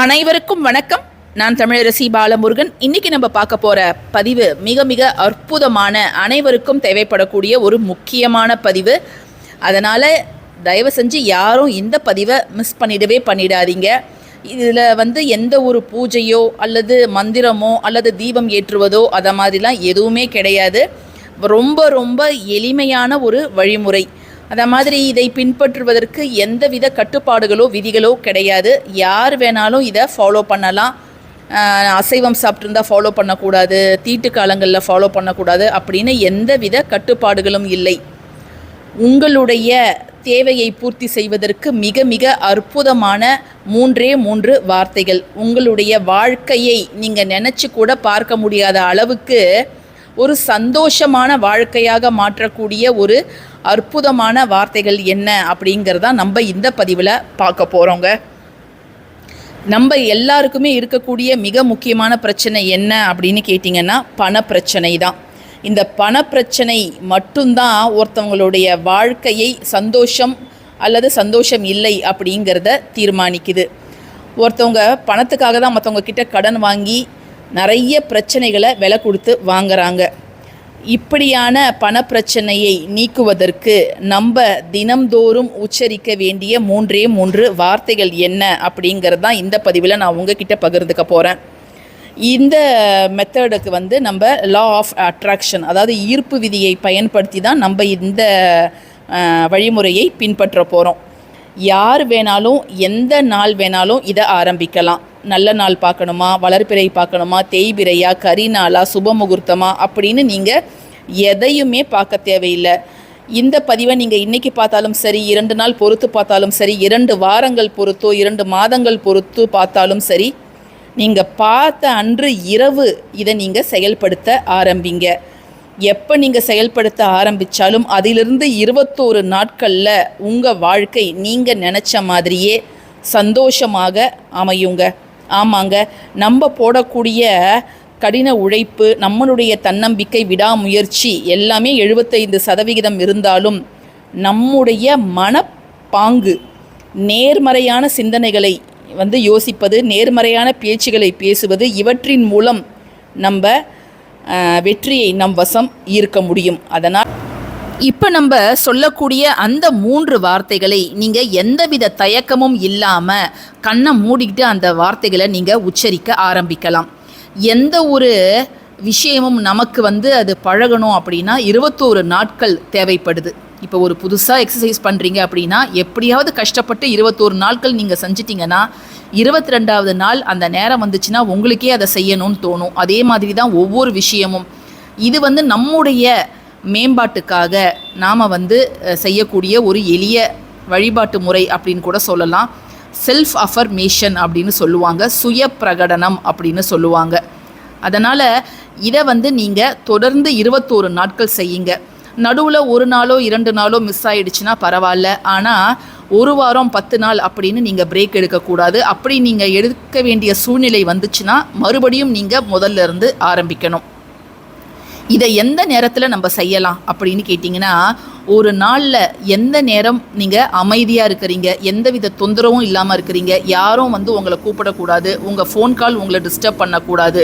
அனைவருக்கும் வணக்கம். நான் தமிழரசி பாலமுருகன். இன்னைக்கு நம்ம பார்க்க போற பதிவு மிக மிக அற்புதமான அனைவருக்கும் தேவைப்படக்கூடிய ஒரு முக்கியமான பதிவு. அதனால தயவு செஞ்சு யாரும் இந்த பதிவை மிஸ் பண்ணிடவே பண்ணிடாதீங்க. இதில் வந்து எந்த ஒரு பூஜையோ அல்லது மந்திரமோ அல்லது தீபம் ஏற்றுவதோ அதை மாதிரிலாம் எதுவுமே கிடையாது. ரொம்ப ரொம்ப எளிமையான ஒரு வழிமுறை. அத மாதிரி இதை பின்பற்றுவதற்கு எந்தவித கட்டுப்பாடுகளோ விதிகளோ கிடையாது. யார் வேணாலும் இதை ஃபாலோ பண்ணலாம். அசைவம் சாப்பிட்ருந்தா ஃபாலோ பண்ணக்கூடாது. தீட்டு காலங்களில் ஃபாலோ பண்ணக்கூடாது அப்படின்னு எந்தவித கட்டுப்பாடுகளும் இல்லை. உங்களுடைய தேவையை பூர்த்தி செய்வதற்கு மிக மிக அற்புதமான மூன்றே மூன்று வார்த்தைகள். உங்களுடைய வாழ்க்கையை நீங்கள் நினச்சி கூட பார்க்க முடியாத அளவுக்கு ஒரு சந்தோஷமான வாழ்க்கையாக மாற்றக்கூடிய ஒரு அற்புதமான வார்த்தைகள் என்ன அப்படிங்கிறதா நம்ம இந்த பதிவில் பார்க்க போகிறோங்க நம்ம எல்லாருக்குமே இருக்கக்கூடிய மிக முக்கியமான பிரச்சனை என்ன அப்படின்னு கேட்டிங்கன்னா பணப்பிரச்சனை தான். இந்த பணப்பிரச்சனை மட்டும்தான் ஒருத்தவங்களுடைய வாழ்க்கையை சந்தோஷம் அல்லது சந்தோஷம் இல்லை அப்படிங்கிறத தீர்மானிக்குது. ஒருத்தவங்க பணத்துக்காக தான் மற்றவங்க கிட்ட கடன் வாங்கி நிறைய பிரச்சனைகளை விலை கொடுத்து வாங்குறாங்க. இப்படியான பணப்பிரச்சனையை நீக்குவதற்கு நம்ம தினம்தோறும் உச்சரிக்க வேண்டிய மூன்றே மூன்று வார்த்தைகள் என்ன அப்படிங்கிறது தான் இந்த பதிவில் நான் உங்ககிட்ட பகிர்ந்துக்க போகிறேன் இந்த மெத்தடுக்கு வந்து நம்ம லா ஆஃப் அட்ராக்ஷன் அதாவது ஈர்ப்பு விதியை பயன்படுத்தி தான் நம்ம இந்த வழிமுறையை பின்பற்ற போகிறோம் யார் வேணாலும் எந்த நாள் வேணாலும் இதை ஆரம்பிக்கலாம். நல்ல நாள் பார்க்கணுமா? வளர்பிறை பார்க்கணுமா? தேய்பிறையா? கரிநாளா? சுப முகூர்த்தமா அப்படின்னு நீங்கள் எதையுமே பார்க்க தேவையில்லை. இந்த பதிவை நீங்கள் இன்றைக்கி பார்த்தாலும் சரி இரண்டு நாள் பொறுத்து பார்த்தாலும் சரி இரண்டு வாரங்கள் பொறுத்தோ இரண்டு மாதங்கள் பொறுத்து பார்த்தாலும் சரி நீங்கள் பார்த்த அன்று இரவு இதை நீங்கள் செயல்படுத்த ஆரம்பிங்க. எப்போ நீங்கள் செயல்படுத்த ஆரம்பித்தாலும் அதிலிருந்து இருபத்தோரு நாட்களில் உங்கள் வாழ்க்கை நீங்கள் நினச்ச மாதிரியே சந்தோஷமாக அமையுங்க. ஆமாங்க. நம்ம போடக்கூடிய கடின உழைப்பு நம்மளுடைய தன்னம்பிக்கை விடாமுயற்சி எல்லாமே எழுபத்தைந்து சதவிகிதம் இருந்தாலும் நம்முடைய மனப்பாங்கு நேர்மறையான சிந்தனைகளை வந்து யோசிப்பது நேர்மறையான பேச்சுகளை பேசுவது இவற்றின் மூலம் நம்ம வெற்றியை நம் வசம் ஈர்க்க முடியும். அதனால் இப்போ நம்ம சொல்லக்கூடிய அந்த மூன்று வார்த்தைகளை நீங்கள் எந்தவித தயக்கமும் இல்லாமல் கண்ணை மூடிக்கிட்டு அந்த வார்த்தைகளை நீங்கள் உச்சரிக்க ஆரம்பிக்கலாம். எந்த ஒரு விஷயமும் நமக்கு வந்து அது பழகணும் அப்படின்னா இருபத்தோரு நாட்கள் தேவைப்படுது. இப்போ ஒரு புதுசாக எக்ஸசைஸ் பண்ணுறீங்க அப்படின்னா எப்படியாவது கஷ்டப்பட்டு இருபத்தோரு நாட்கள் நீங்கள் செஞ்சிட்டிங்கன்னா இருபத்தி ரெண்டாவது நாள் அந்த நேரம் வந்துச்சுன்னா உங்களுக்கே அதை செய்யணும்னு தோணும். அதே மாதிரி தான் ஒவ்வொரு விஷயமும். இது வந்து நம்முடைய மேம்பாட்டுக்காக நாம் வந்து செய்யக்கூடிய ஒரு எளிய வழிபாட்டு முறை அப்படின்னு கூட சொல்லலாம். செல்ஃப் அஃபர்மேஷன் அப்படின்னு சொல்லுவாங்க. சுய பிரகடனம் அப்படின்னு சொல்லுவாங்க. அதனால் இதை வந்து நீங்கள் தொடர்ந்து இருபத்தோரு நாட்கள் செய்யுங்க. நடுவில் ஒரு நாளோ இரண்டு நாளோ மிஸ் ஆயிடுச்சுன்னா பரவாயில்ல. ஆனால் ஒரு வாரம் பத்து நாள் அப்படின்னு நீங்கள் பிரேக் எடுக்கக்கூடாது. அப்படி நீங்கள் எடுக்க வேண்டிய சூழ்நிலை வந்துச்சுன்னா மறுபடியும் நீங்கள் முதல்ல இருந்து ஆரம்பிக்கணும். இதை எந்த நேரத்தில் நம்ம செய்யலாம் அப்படின்னு கேட்டிங்கன்னா ஒரு நாளில் எந்த நேரம் நீங்கள் அமைதியாக இருக்கிறீங்க எந்தவித தொந்தரவும் இல்லாமல் இருக்கிறீங்க யாரும் வந்து உங்களை கூப்பிடக்கூடாது உங்கள் ஃபோன் கால் உங்களை டிஸ்டர்ப் பண்ணக்கூடாது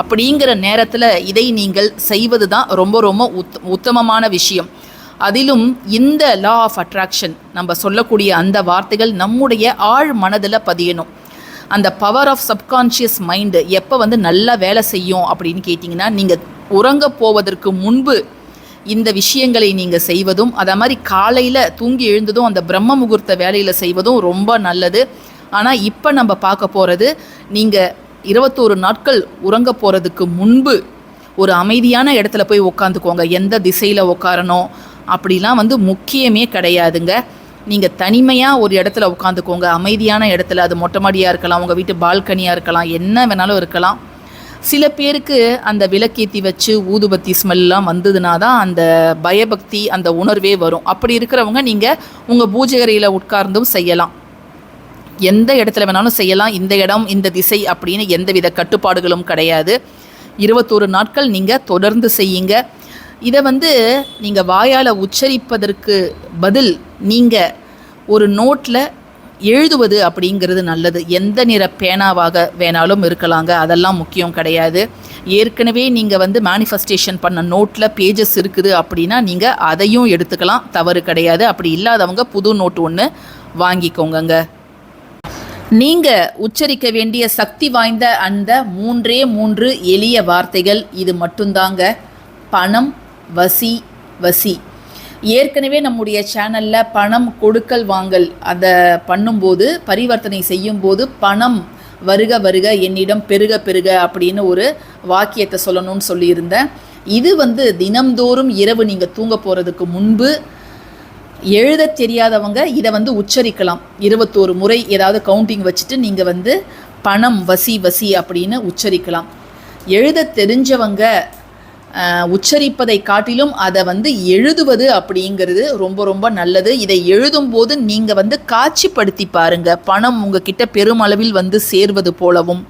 அப்படிங்கிற நேரத்தில் இதை நீங்கள் செய்வது தான் ரொம்ப ரொம்ப உத் உத்தமமான விஷயம். அதிலும் இந்த லா ஆஃப் அட்ராக்ஷன் நம்ம சொல்லக்கூடிய அந்த வார்த்தைகள் நம்முடைய ஆழ் மனதில் பதியணும். அந்த பவர் ஆஃப் சப்கான்ஷியஸ் மைண்டு எப்போ வந்து நல்லா வேலை செய்யும் அப்படின்னு கேட்டிங்கன்னா நீங்கள் உறங்க போவதற்கு முன்பு இந்த விஷயங்களை நீங்கள் செய்வதும் அதே மாதிரி காலையில் தூங்கி எழுந்ததும் அந்த பிரம்ம முகூர்த்த வேலையில் செய்வதும் ரொம்ப நல்லது. ஆனால் இப்போ நம்ம பார்க்க போகிறது நீங்கள் இருபத்தோரு நாட்கள் உறங்க போகிறதுக்கு முன்பு ஒரு அமைதியான இடத்துல போய் உட்காந்துக்கோங்க எந்த திசையில் உட்காரணும் அப்படிலாம் வந்து முக்கியமே கிடையாதுங்க. நீங்கள் தனிமையாக ஒரு இடத்துல உட்காந்துக்கோங்க அமைதியான இடத்துல அது மொட்டை மாடியாக இருக்கலாம் உங்கள் வீட்டு பால்கனியாக இருக்கலாம் என்ன வேணாலும் இருக்கலாம். சில பேருக்கு அந்த விளக்கேற்றி வச்சு ஊதுபத்தி ஸ்மெல்லாம் வந்ததுனா தான் அந்த பயபக்தி அந்த உணர்வே வரும். அப்படி இருக்கிறவங்க நீங்கள் உங்கள் பூஜை உட்கார்ந்தும் செய்யலாம். எந்த இடத்துல வேணாலும் செய்யலாம். இந்த இடம் இந்த திசை அப்படின்னு எந்தவித கட்டுப்பாடுகளும் கிடையாது. இருபத்தோரு நாட்கள் நீங்கள் தொடர்ந்து செய்யுங்க. இதை வந்து நீங்கள் வாயால் உச்சரிப்பதற்கு பதில் நீங்கள் ஒரு நோட்டில் எழுதுவது அப்படிங்கிறது நல்லது. எந்த நிற பேனாவாக வேணாலும் இருக்கலாங்க. அதெல்லாம் முக்கியம் கிடையாது. ஏற்கனவே நீங்கள் வந்து மேனிஃபெஸ்டேஷன் பண்ண நோட்டில் பேஜஸ் இருக்குது அப்படின்னா நீங்கள் அதையும் எடுத்துக்கலாம். தவறு கிடையாது. அப்படி இல்லாதவங்க புது நோட்டு ஒன்று வாங்கிக்கோங்கங்க. நீங்கள் உச்சரிக்க வேண்டிய சக்தி வாய்ந்த அந்த மூன்றே மூன்று எளிய வார்த்தைகள் இது மட்டும்தாங்க. பணம் வசி வசி. ஏற்கனவே நம்முடைய சேனலில் பணம் கொடுக்கல் வாங்கல் அதை பண்ணும்போது பரிவர்த்தனை செய்யும்போது பணம் வருக வருக என்னிடம் பெருக பெருக அப்படின்னு ஒரு வாக்கியத்தை சொல்லணும்னு சொல்லியிருந்தேன். இது வந்து தினம்தோறும் இரவு நீங்கள் தூங்க போகிறதுக்கு முன்பு எழுத தெரியாதவங்க இதை வந்து உச்சரிக்கலாம். இருபத்தோரு முறை ஏதாவது கவுண்டிங் வச்சுட்டு நீங்கள் வந்து பணம் வசி வசி அப்படின்னு உச்சரிக்கலாம். எழுத தெரிஞ்சவங்க உச்சரிப்பதை காட்டிலும் அதை வந்து எழுதுவது அப்படிங்கிறது ரொம்ப ரொம்ப நல்லது. இதை எழுதும் போது நீங்கள் வந்து காட்சிப்படுத்தி பாருங்க. பணம் உங்ககிட்ட பெருமளவில் வந்து சேர்வது போலவும்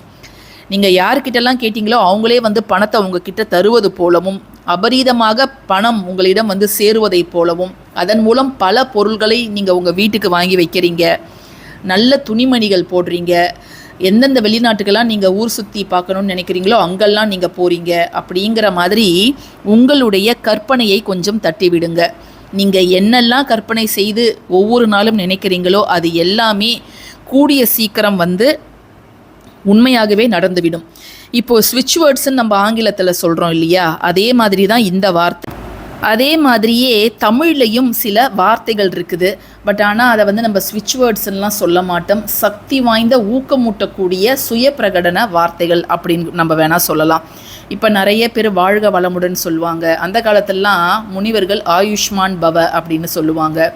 நீங்கள் யார்கிட்டலாம் கேட்டிங்களோ அவங்களே வந்து பணத்தை உங்ககிட்ட தருவது போலவும் அபரீதமாக பணம் உங்களிடம் வந்து சேருவதைப் போலவும் அதன் மூலம் பல பொருள்களை நீங்கள் உங்கள் வீட்டுக்கு வாங்கி வைக்கிறீங்க. நல்ல துணிமணிகள் போடுறீங்க. எந்தெந்த வெளிநாட்டுக்கெல்லாம் நீங்கள் ஊர் சுற்றி பார்க்கணும்னு நினைக்கிறீங்களோ அங்கெல்லாம் நீங்கள் போகிறீங்க அப்படிங்கிற மாதிரி உங்களுடைய கற்பனையை கொஞ்சம் தட்டி விடுங்க நீங்கள் என்னெல்லாம் கற்பனை செய்து ஒவ்வொரு நாளும் நினைக்கிறீங்களோ அது எல்லாமே கூடிய சீக்கிரம் வந்து உண்மையாகவே நடந்துவிடும். இப்போ ஸ்விட்ச் வேர்ட்ஸ்ன்னு நம்ம ஆங்கிலத்தில் சொல்கிறோம் இல்லையா? அதே மாதிரி தான் இந்த வார்த்தை அதே மாதிரியே தமிழ்லையும் சில வார்த்தைகள் இருக்குது. பட் ஆனால் அதை வந்து நம்ம ஸ்விட்ச் வேர்ட்ஸ்லாம் சொல்ல மாட்டோம். சக்தி வாய்ந்த ஊக்கமூட்டக்கூடிய சுய பிரகடன வார்த்தைகள் அப்படின்னு நம்ம வேணால் சொல்லலாம். இப்போ நிறைய பேர் வாழ்க வளமுடன் சொல்லுவாங்க. அந்த காலத்திலலாம் முனிவர்கள் ஆயுஷ்மான் பவ அப்படின்னு சொல்லுவாங்க.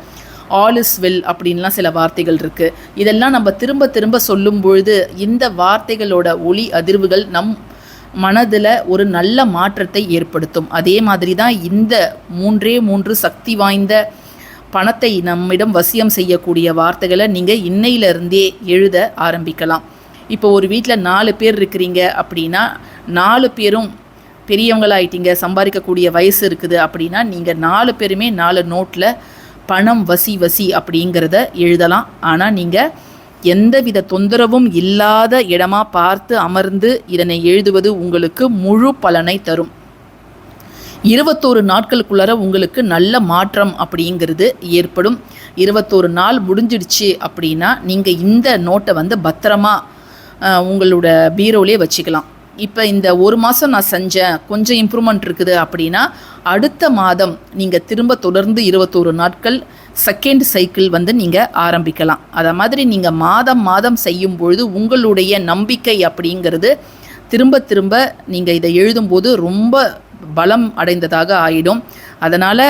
ஆல் இஸ் வெல் அப்படின்லாம் சில வார்த்தைகள் இருக்குது இதெல்லாம் நம்ம திரும்ப திரும்ப சொல்லும் பொழுது இந்த வார்த்தைகளோட ஒளி அதிர்வுகள் நம் மனதில் ஒரு நல்ல மாற்றத்தை ஏற்படுத்தும். அதே மாதிரி தான் இந்த மூன்றே மூன்று சக்தி வாய்ந்த பணத்தை நம்மிடம் வசியம் செய்யக்கூடிய வார்த்தைகளை நீங்கள் இன்னையிலிருந்தே எழுத ஆரம்பிக்கலாம். இப்போ ஒரு வீட்டில் நாலு பேர் இருக்கிறீங்க அப்படின்னா நாலு பேரும் பெரியவங்களாயிட்டீங்க சம்பாதிக்கக்கூடிய வயசு இருக்குது அப்படின்னா நீங்கள் நாலு பேருமே நாலு நோட்டில் பணம் வசி வசி அப்படிங்கிறத எழுதலாம். ஆனால் நீங்கள் எந்தவித தொந்தரவும் இல்லாத இடமா பார்த்து அமர்ந்து இதனை எழுதுவது உங்களுக்கு முழு பலனை தரும். இருபத்தோரு நாட்களுக்குள்ளார உங்களுக்கு நல்ல மாற்றம் அப்படிங்கிறது ஏற்படும். இருபத்தோரு நாள் முடிஞ்சிடுச்சு அப்படின்னா நீங்கள் இந்த நோட்டை வந்து பத்திரமா உங்களோட பீரோலே வச்சுக்கலாம். இப்போ இந்த ஒரு மாதம் நான் செஞ்சேன் கொஞ்சம் இம்ப்ரூவ்மெண்ட் இருக்குது அப்படின்னா அடுத்த மாதம் நீங்கள் திரும்ப தொடர்ந்து இருபத்தோரு நாட்கள் செகண்ட் சைக்கிள் வந்து நீங்கள் ஆரம்பிக்கலாம். அதை மாதிரி நீங்கள் மாதம் மாதம் செய்யும் பொழுது உங்களுடைய நம்பிக்கை அப்படிங்கிறது திரும்ப திரும்ப நீங்கள் இதை எழுதும்போது ரொம்ப பலம் அடைந்ததாக ஆயிடும். அதனால்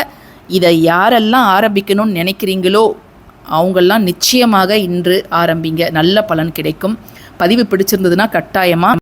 இதை யாரெல்லாம் ஆரம்பிக்கணும்னு நினைக்கிறீங்களோ அவங்கெல்லாம் நிச்சயமாக இன்று ஆரம்பிங்க. நல்ல பலன் கிடைக்கும். பதிவு பிடிச்சிருந்ததுன்னா கட்டாயமாக